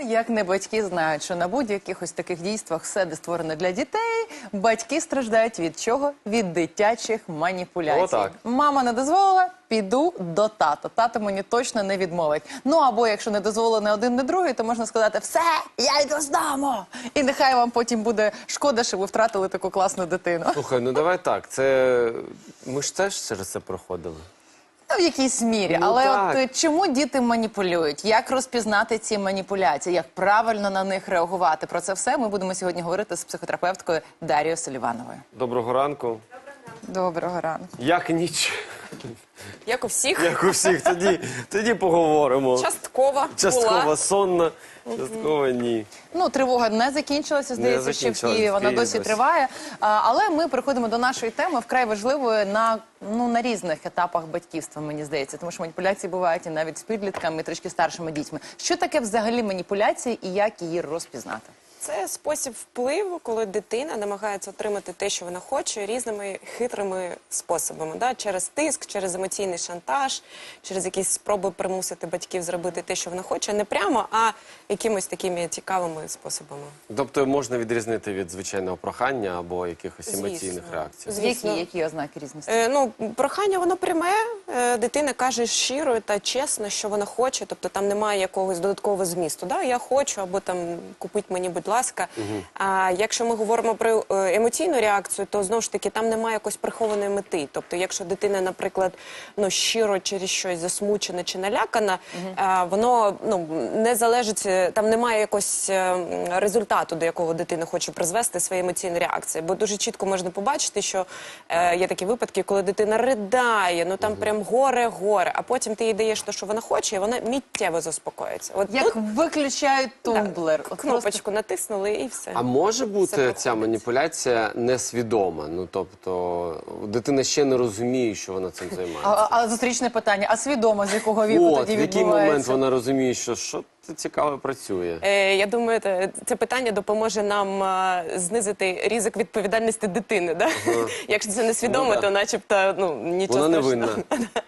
Як не батьки знають, що на будь-яких ось таких дійствах все де створено для дітей, батьки страждають від чого? Від дитячих маніпуляцій. Отак. Мама не дозволила, піду до тата. Тато мені точно не відмовить. Ну або якщо не дозволили не один, не другий, то можна сказати, все, я йду з дому. І нехай вам потім буде шкода, що ви втратили таку класну дитину. Слухай, ну давай так. Це ми ж теж через це проходили. В якійсь мірі, Ну, але так. от е, чому діти маніпулюють? Як розпізнати ці маніпуляції? Як правильно на них реагувати? Про це все ми будемо сьогодні говорити з психотерапевткою Дарією Селівановою. Доброго ранку. Доброго ранку. Як ніч? Як у всіх, Як у всіх, тоді, тоді поговоримо. часткова, Частково була. сонна, частково ні. Ну, тривога не закінчилася, здається, ще в закінчилась, Києві. в Вона Києві досі досі. триває. А, але ми приходимо до нашої теми вкрай важливої на ну на різних етапах батьківства, мені здається, тому що маніпуляції бувають і навіть з підлітками, і трішки старшими дітьми. Що таке взагалі маніпуляції і як її розпізнати? Це спосіб впливу, коли дитина намагається отримати те, що вона хоче, різними хитрими способами. Да? Через тиск, через емоційний шантаж, через якісь спроби примусити батьків зробити те, що вона хоче, не прямо, а якимось такими цікавими способами. Тобто можна відрізнити від звичайного прохання або якихось Звісно. емоційних реакцій. Звісно. Які, які ознаки різності? Е, ну, прохання воно пряме. Е, дитина каже щиро та чесно, що вона хоче, тобто там немає якогось додаткового змісту. Да? Я хочу, або там купіть мені, будь ласка. А якщо ми говоримо про е, емоційну реакцію, то знову ж таки там немає якоїсь прихованої мети. Тобто, якщо дитина, наприклад, ну щиро через щось засмучена чи налякана, а, воно ну не залежить, е, там немає якогось результату, до якого дитина хоче призвести свої емоційні реакції. Бо дуже чітко можна побачити, що е, є такі випадки, коли дитина ридає, ну там прям горе-горе, а потім ти їй даєш те, що вона хоче, і вона міттєво заспокоїться. От Як тут виключають тумблер? От просто- кнопочку натиснули і все. А може бути проходить. ця маніпуляція несвідома? Ну тобто дитина ще не розуміє, що вона цим займається. А, а зустрічне питання, а свідомо з якого віку От, тоді в який відбувається? момент вона розуміє, що що цікаво працює. Е, я думаю, це, це питання допоможе нам а, знизити ризик відповідальності дитини. Да? Якщо це несвідомо, Ну, да. то начебто ну, нічого Вона не страшного. винна.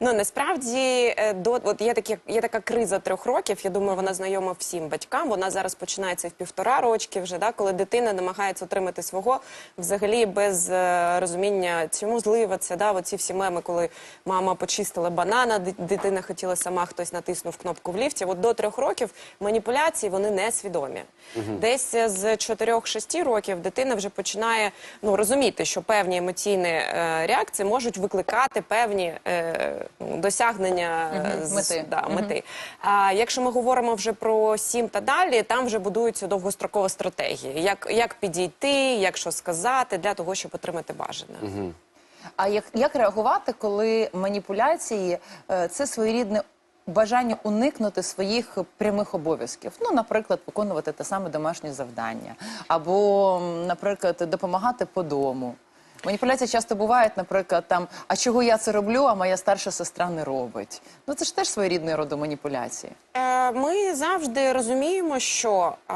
Ну насправді е, до от є такі є така криза трьох років. Я думаю, вона знайома всім батькам. Вона зараз починається в півтора рочки, вже да, коли дитина намагається отримати свого взагалі без е, розуміння, чому злива це. Да, оці всі меми, коли мама почистила банана, ди- дитина хотіла сама, хтось натиснув кнопку в ліфті. От до трьох років маніпуляції вони не свідомі. Десь е, з 4-6 років дитина вже починає ну розуміти, що певні емоційні е, реакції можуть викликати певні е, ну, досягнення е, з- мети. Да, мети. А якщо ми говоримо вже про 7 та далі, там вже будуються довгострокова стратегія. Як, як підійти, як що сказати для того, щоб отримати бажане. А як, як реагувати, коли маніпуляції е, це своєрідне бажання уникнути своїх прямих обов'язків? Ну, наприклад, виконувати те саме домашнє завдання, або, наприклад, допомагати по дому. Маніпуляції часто бувають, наприклад, там, а чого я це роблю, а моя старша сестра не робить. Ну це ж теж своєрідний роду маніпуляції. Е, Ми завжди розуміємо, що е,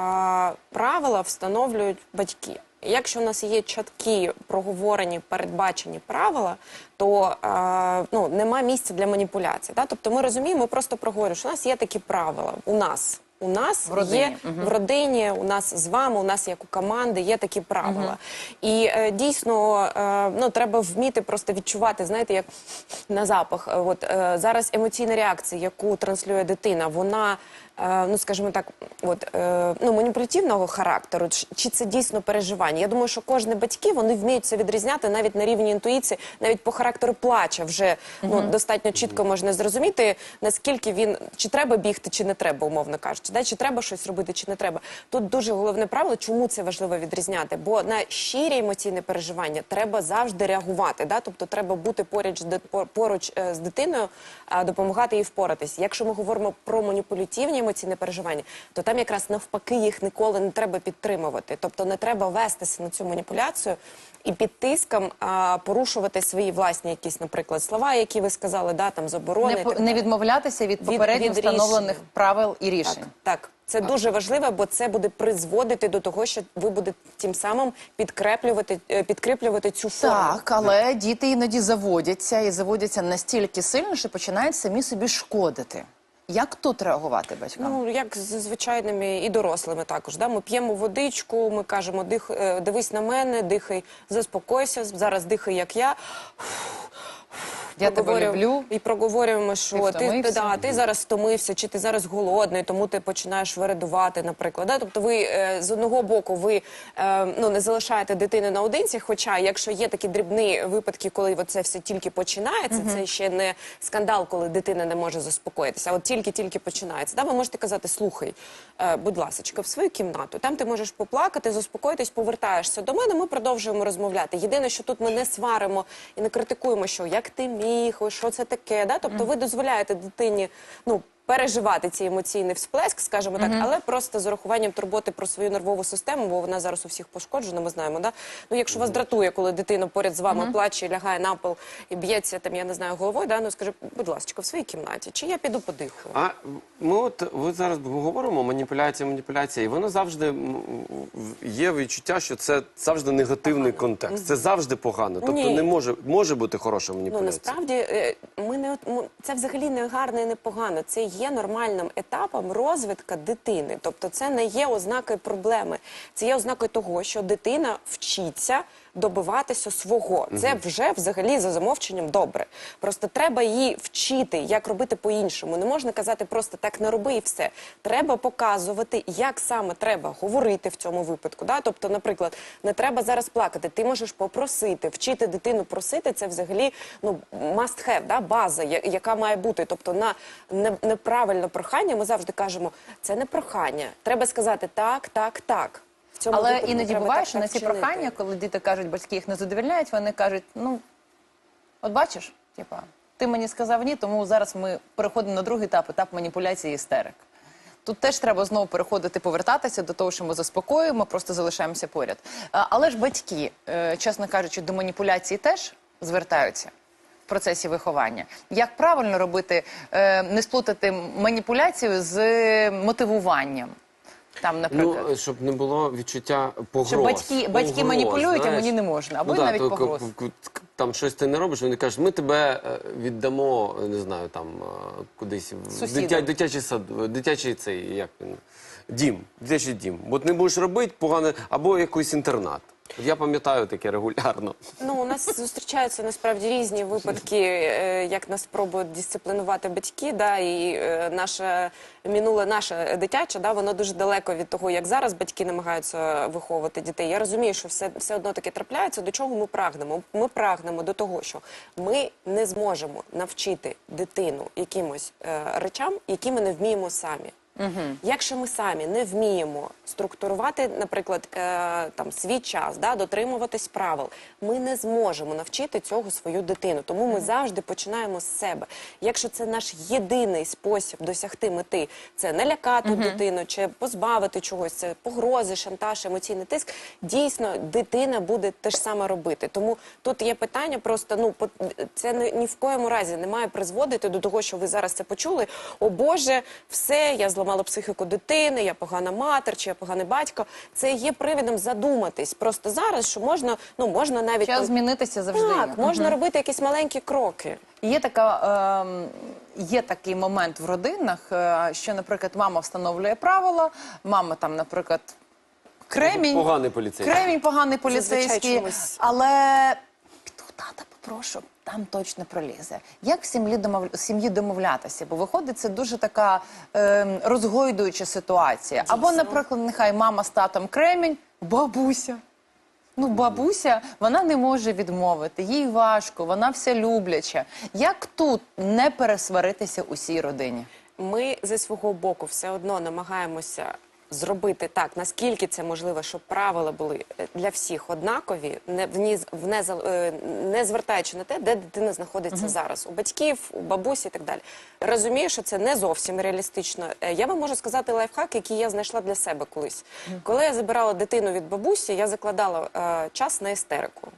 правила встановлюють батьки. Якщо у нас є чіткі проговорені, передбачені правила, то е, ну, нема місця для маніпуляцій. Да? Тобто ми розуміємо, ми просто проговорюємо, що у нас є такі правила. У нас. У нас В родині. є в родині, у нас з вами, у нас як у команди є такі правила. І е, дійсно е, ну, треба вміти просто відчувати, знаєте, як на запах. От е, зараз емоційна реакція, яку транслює дитина, вона. Е, Ну, скажімо так, от е, ну маніпулятивного характеру, чи- це дійсно переживання? Я думаю, що кожні батьки вони вміють це відрізняти навіть на рівні інтуїції, навіть по характеру плача вже ну достатньо чітко можна зрозуміти, наскільки він чи треба бігти, чи не треба, умовно кажучи, да? чи треба щось робити, чи не треба. Тут дуже головне правило, чому це важливо відрізняти, бо на щирі емоційні переживання треба завжди реагувати. Да? Тобто треба бути поруч з дит- поруч е, з дитиною, допомагати їй впоратись. Якщо ми говоримо про маніпулятивні емоційні переживання, то там якраз навпаки їх ніколи не треба підтримувати. Тобто не треба вестися на цю маніпуляцію і під тиском а, порушувати свої власні якісь, наприклад, слова, які ви сказали, да, там заборони. Не, так не відмовлятися від Від- попередньо від рішень. встановлених правил і рішень. Так, так. Це дуже важливо, бо це буде призводити до того, що ви будете тим самим підкреплювати, е, підкріплювати цю форму. Так, але діти іноді заводяться і заводяться настільки сильно, що починають самі собі шкодити. Як тут реагувати батькам? Ну, як з звичайними і дорослими також. Да? Ми п'ємо водичку, ми кажемо, дих, е, дивись на мене, дихай, заспокойся, зараз дихай, як я. Я тебе люблю. І проговорюємо, що Ти ти, ти, втомився? да, ти зараз стомився, чи ти зараз голодний, тому ти починаєш вирадувати, наприклад. Да? Тобто ви е, з одного боку ви е, ну, не залишаєте дитину наодинці, хоча якщо є такі дрібні випадки, коли це все тільки починається, це ще не скандал, коли дитина не може заспокоїтися, а от тільки-тільки починається. Да? Ви можете казати, слухай, е, будь ласка, в свою кімнату, там ти можеш поплакати, заспокоїтись, повертаєшся до мене, ми продовжуємо розмовляти. Єдине, що тут ми не сваримо і не критикуємо, що як ти міг, ось що це таке. Да? Тобто ви дозволяєте дитині ну, переживати цей емоційний всплеск, скажімо так, але просто з урахуванням турботи про свою нервову систему, бо вона зараз у всіх пошкоджена, ми знаємо. Да? Ну, якщо вас дратує, коли дитина поряд з вами плаче, лягає на пол і б'ється там, я не знаю, головою, да? ну скажи, будь ласка, в своїй кімнаті, чи я піду подихаю? А ми от ви зараз говоримо маніпуляція, маніпуляція, і воно завжди м, в- є відчуття, що це завжди негативний контекст. Це завжди погано. Тобто Ні. не може може бути хороша Ну маніпуляція. насправді е, ми не от- м- це взагалі не гарно і не погано. Це є нормальним етапом розвитка дитини. Тобто, це не є ознакою проблеми. Це є ознакою того, що дитина вчиться добиватися свого. Це вже взагалі за замовченням добре. Просто треба її вчити, як робити по-іншому. Не можна казати просто так не роби і все. Треба показувати, як саме треба говорити в цьому випадку. Да? Тобто, наприклад, не треба зараз плакати. Ти можеш попросити, вчити дитину просити. Це взагалі ну must have, да? база, яка має бути. Тобто, на не- неправильне прохання ми завжди кажемо, це не прохання. Треба сказати так, так, так. Цьому Але випадку іноді треба буває, так, що на ці вчинити. прохання, коли діти кажуть, батьки їх не задовільняють, вони кажуть, ну, от бачиш, типа, ти мені сказав ні, тому зараз ми переходимо на другий етап, етап маніпуляції і істерик. Тут теж треба знову переходити, повертатися до того, що ми заспокоюємо, просто залишаємося поряд. А, Але ж батьки, е, чесно кажучи, до маніпуляції теж звертаються в процесі виховання. Як правильно робити, е, не сплутати маніпуляцію з мотивуванням? Там, наприклад. Ну, щоб не було відчуття погроз. Що батьки- батьки Погроз, маніпулюють, а знаєш. мені не можна. Або ну, навіть так, погроз. к- к- Там щось ти не робиш, вони кажуть, ми тебе е, віддамо, не знаю, там е, кудись в Сусідам. дитя, дитячий сад, дитячий цей, як він, дім, дитячий дім. От не будеш робити погане, або якийсь інтернат. Я пам'ятаю таке регулярно. Ну, у нас зустрічаються насправді різні випадки, е, як нас пробують дисциплінувати батьки. Да, і е, наше минуле, наше дитяче, да, воно дуже далеко від того, як зараз батьки намагаються виховувати дітей. Я розумію, що все, все одно таке трапляється. До чого ми прагнемо? Ми прагнемо до того, що ми не зможемо навчити дитину якимось е, речам, які ми не вміємо самі. Якщо ми самі не вміємо структурувати, наприклад, е, там свій час, да, дотримуватись правил, ми не зможемо навчити цього свою дитину. Тому ми завжди починаємо з себе. Якщо це наш єдиний спосіб досягти мети, це не лякати дитину чи позбавити чогось, це погрози, шантаж, емоційний тиск. Дійсно, дитина буде те ж саме робити. Тому тут є питання, просто ну по- це ні, ні в коєму разі не має призводити до того, що ви зараз це почули. О Боже, все, я зламала психіку дитини, я погана матер, чи я поганий батько. Це є привідом задуматись. Просто зараз, що можна, ну можна навіть Час змінитися завжди. є. так, можна робити якісь маленькі кроки. Є така ем, є такий момент в родинах, е, що, наприклад, мама встановлює правила, мама там, наприклад, кремінь, Поганий поліцейський. кремінь поганий поліцейський, але тата попрошу. Там точно пролізе. Як в сім'ї домов... сім'ї домовлятися? Бо виходить, це дуже така ем, розгойдуюча ситуація. Або, наприклад, нехай мама з татом кремінь, бабуся. Ну, бабуся, вона не може відмовити, їй важко, вона вся любляча. Як тут не пересваритися усій родині? Ми зі свого боку все одно намагаємося зробити так, наскільки це можливо, щоб правила були е, для всіх однакові, не вниз, вне, е, не звертаючи на те, де дитина знаходиться зараз, у батьків, у бабусі і так далі. Розумію, що це не зовсім реалістично. Е, Я вам можу сказати лайфхак, який я знайшла для себе колись. Коли я забирала дитину від бабусі, я закладала е, час на істерику.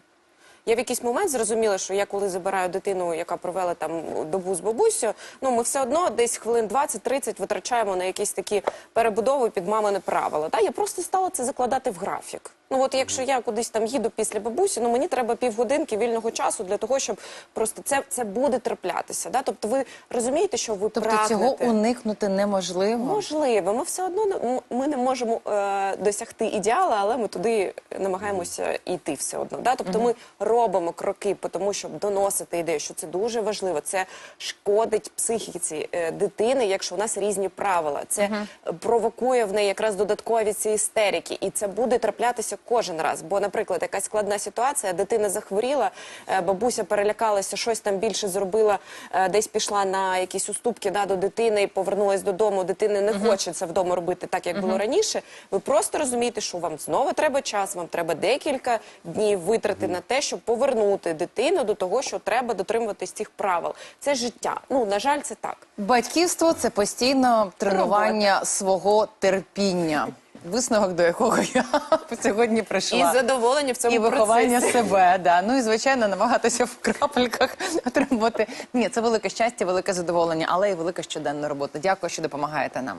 Я в якийсь момент зрозуміла, що я коли забираю дитину, яка провела там добу з бабусю, ну ми все одно десь хвилин 20-30 витрачаємо на якісь такі перебудови під мамине правила. Та я просто стала це закладати в графік. Ну от якщо я кудись там їду після бабусі, ну мені треба півгодинки вільного часу для того, щоб просто це, це буде траплятися. Да? Тобто ви розумієте, що ви Тобто прагнете. цього уникнути неможливо. Можливо, ми все одно не- ми не можемо е, досягти ідеалу, але ми туди намагаємося йти все одно. Да? Тобто ми робимо кроки тому, щоб доносити ідею, що це дуже важливо. Це шкодить психіці е, дитини, якщо у нас різні правила. Це провокує в неї якраз додаткові ці істерики, і це буде траплятися кожен раз. Бо, наприклад, якась складна ситуація, дитина захворіла, е, бабуся перелякалася, щось там більше зробила, е, десь пішла на якісь уступки да, до дитини і повернулась додому. Дитини не хоче це вдома робити так, як було раніше. Ви просто розумієте, що вам знову треба час, вам треба декілька днів витрати на те, щоб повернути дитину до того, що треба дотримуватись цих правил. Це життя. Ну на жаль, це так. Батьківство це постійно тренування свого терпіння. Висновок, до якого я сьогодні прийшла. І задоволення в цьому і виховання процесі. себе, да. Ну і звичайно, намагатися в крапельках отримувати. Ні, це велике щастя, велике задоволення, але і велика щоденна робота. Дякую, що допомагаєте нам.